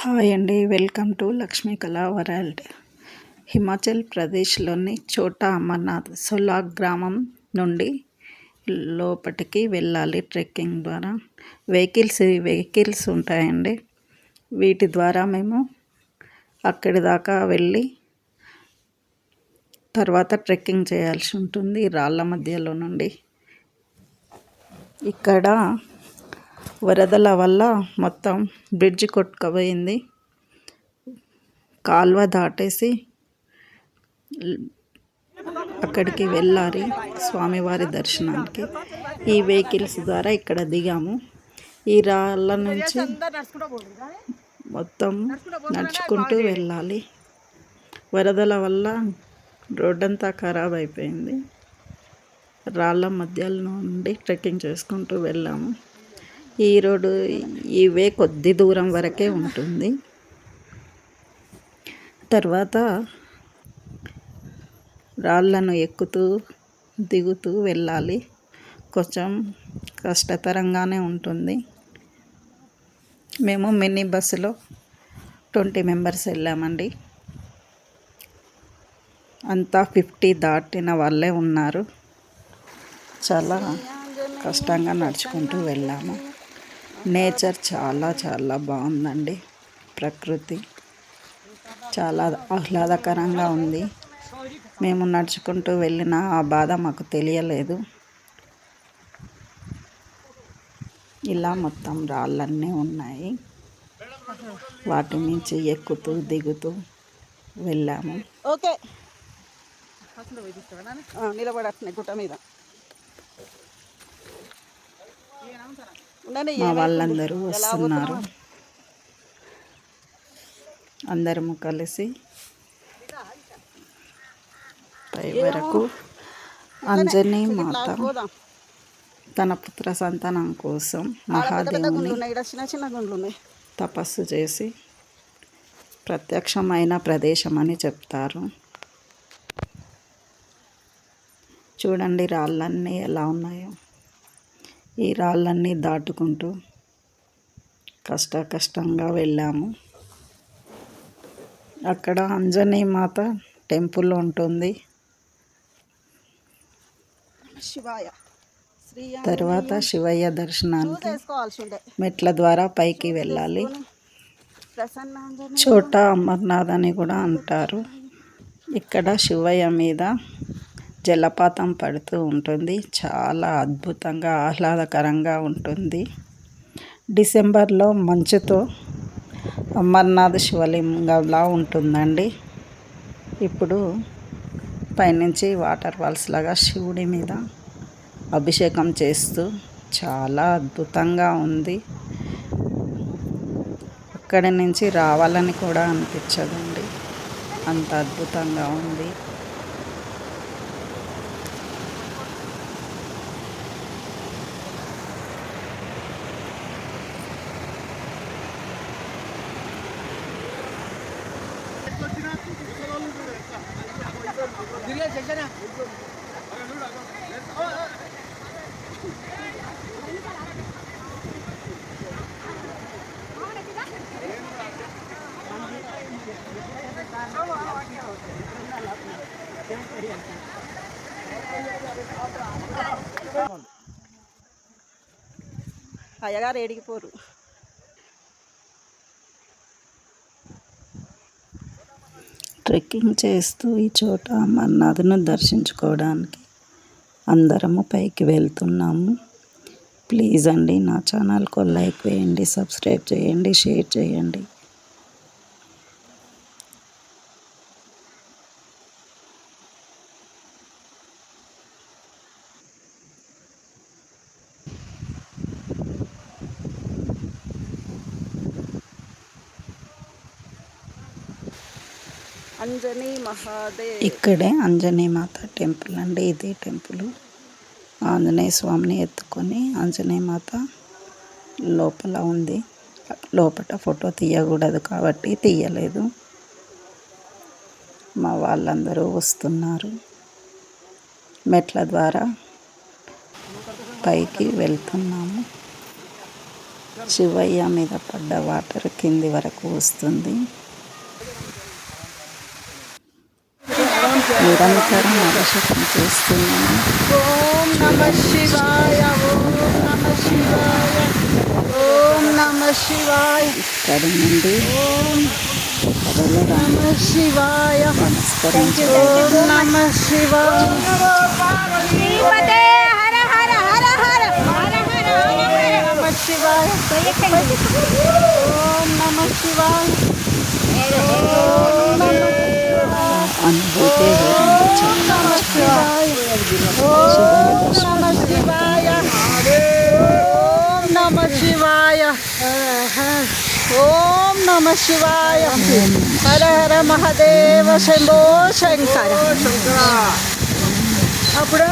Hi అండి welcome to Lakshmi కళా world. Himachal ప్రదేశ్లోని చోటా అమర్నాథ్ సొలాగ్ గ్రామం నుండి లోపటికి వెళ్ళాలి ట్రెక్కింగ్ ద్వారా. వెహికల్స్ వెహికల్స్ ఉంటాయండి. వీటి ద్వారా మేము అక్కడి దాకా వెళ్ళి తర్వాత ట్రెక్కింగ్ చేయాల్సి ఉంటుంది రాళ్ళ మధ్యలో నుండి. ఇక్కడ వరదల వల్ల మొత్తం బ్రిడ్జ్ కొట్టుకుపోయింది. కాలువ దాటేసి అక్కడికి వెళ్ళాలి స్వామివారి దర్శనానికి. ఈ వెహికల్స్ ద్వారా ఇక్కడ దిగాము. ఈ రాళ్ళ నుంచి మొత్తం నడుచుకుంటూ వెళ్ళాలి. వరదల వల్ల రోడ్డంతా ఖరాబ్ అయిపోయింది. రాళ్ళ మధ్యలో నుండి ట్రెక్కింగ్ చేసుకుంటూ వెళ్ళాము. ఈ రోడ్డు ఇవే కొద్ది దూరం వరకే ఉంటుంది. తర్వాత రాళ్ళను ఎక్కుతూ దిగుతూ వెళ్ళాలి. కొంచెం కష్టతరంగానే ఉంటుంది. మేము మినీ బస్సులో ట్వంటీ మెంబర్స్ వెళ్ళామండి. అంతా ఫిఫ్టీ దాటిన వాళ్ళే ఉన్నారు. చాలా కష్టంగా నడుచుకుంటూ వెళ్ళాము. నేచర్ చాలా చాలా బాగుందండి. ప్రకృతి చాలా ఆహ్లాదకరంగా ఉంది. మేము నడుచుకుంటూ వెళ్ళిన ఆ బాధ మాకు తెలియలేదు. ఇలా మొత్తం రాళ్ళన్నీ ఉన్నాయి. వాటి నుంచి ఎక్కుతూ దిగుతూ వెళ్ళాము. ఓకే. నిలబడట్లే గుట్ట మీద. మా వాళ్ళందరూ వస్తున్నారు. అందరము కలిసి పై వరకు అంజనీ మాత తన పుత్ర సంతానం కోసం మహాదేవుని తపస్సు చేసి ప్రత్యక్షమైన ప్రదేశం అని చెప్తారు. చూడండి రాళ్ళన్నీ ఎలా ఉన్నాయో. ఈ రాళ్ళన్నీ దాటుకుంటూ కష్ట కష్టంగా వెళ్ళాము. అక్కడ అంజనీ మాత టెంపుల్ ఉంటుంది. శివాయ. తర్వాత శివయ్య దర్శనానికి మెట్ల ద్వారా పైకి వెళ్ళాలి. చోటా అమర్నాథ్ అని కూడా అంటారు. ఇక్కడ శివయ్య మీద జలపాతం పడుతూ ఉంటుంది. చాలా అద్భుతంగా ఆహ్లాదకరంగా ఉంటుంది. డిసెంబర్లో మంచుతో అమర్నాథ్ శివలింగంలా ఉంటుందండి. ఇప్పుడు పైనుంచి వాటర్ ఫాల్స్ లాగా శివుడి మీద అభిషేకం చేస్తూ చాలా అద్భుతంగా ఉంది. అక్కడి నుంచి రావాలని కూడా అనిపించదండి. అంత అద్భుతంగా ఉంది. అయ్యగారు ఏడిగిపోరు ట్రెక్కింగ్ చేస్తూ ఈ చోట అమర్నాథ్ను దర్శించుకోవడానికి అందరము పైకి వెళ్తున్నాము. ప్లీజ్ అండి నా ఛానల్కు లైక్ వేయండి సబ్స్క్రైబ్ చేయండి షేర్ చేయండి. ఇక్కడే అంజనీ మాత టెంపుల్ అండి ఇది టెంపుల్. ఆంజనేయ స్వామిని ఎత్తుకొని ఆంజనేయ మాత లోపల ఉంది. లోపల ఫోటో తీయకూడదు కాబట్టి తీయలేదు. మా వాళ్ళందరూ వస్తున్నారు. మెట్ల ద్వారా పైకి వెళ్తున్నాము. శివయ్య మీద పడ్డ వాటర్ కింది వరకు వస్తుంది. నిరంతరం అభిషేకం చేస్తున్నాను ఓం నమ శివాయ ఓం నమ శివాయ ఓం నమ శివాయ ఇక్కడి నుండి కథలు నమ శివాయ నమస్కరించి ఓం నమ శివాయ శ్రీమతే హర హర హర హర హర హర హర నమ శివాయ ఓం నమ శివాయ ఓం నమ అనుభూతి వేరండి చాలా నమ శివాయ ఓం నమ శివాయ ఓం నమ శివాయ. ఓం నమ శివాయ. హర హర మహదేవ శంభో శంకర. అప్పుడు